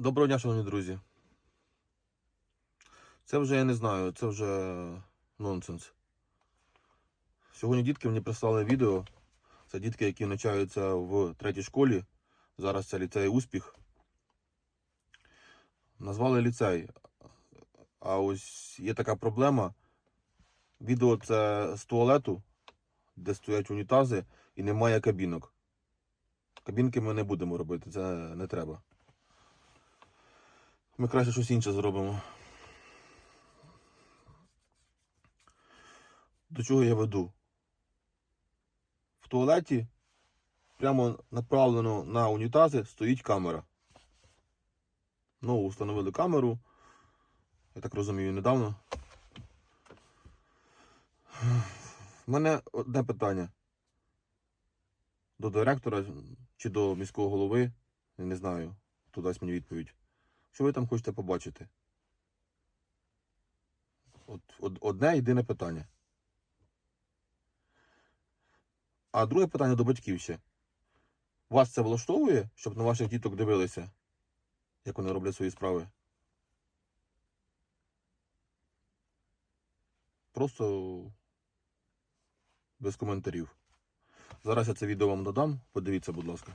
Доброго дня, шановні друзі. Це вже я не знаю, це вже нонсенс. Сьогодні дітки мені прислали відео. Це дітки, які навчаються в третій школі. Зараз це ліцей Успіх. Назвали ліцей. А ось є така проблема. Відео це з туалету, де стоять унітази, і немає кабінок. Кабінки ми не будемо робити, це не треба. Ми краще щось інше зробимо. До чого я веду? В туалеті прямо направлено на унітази стоїть камера. Нову встановили камеру. Я так розумію, недавно. У мене одне питання. До директора чи до міського голови. Я не знаю, хто дасть мені відповідь. Що ви там хочете побачити? От, од- одне єдине питання. А друге питання до батьків ще. Вас це влаштовує, щоб на ваших діток дивилися, як вони роблять свої справи? Просто без коментарів. Зараз я це відео вам додам. Подивіться, будь ласка.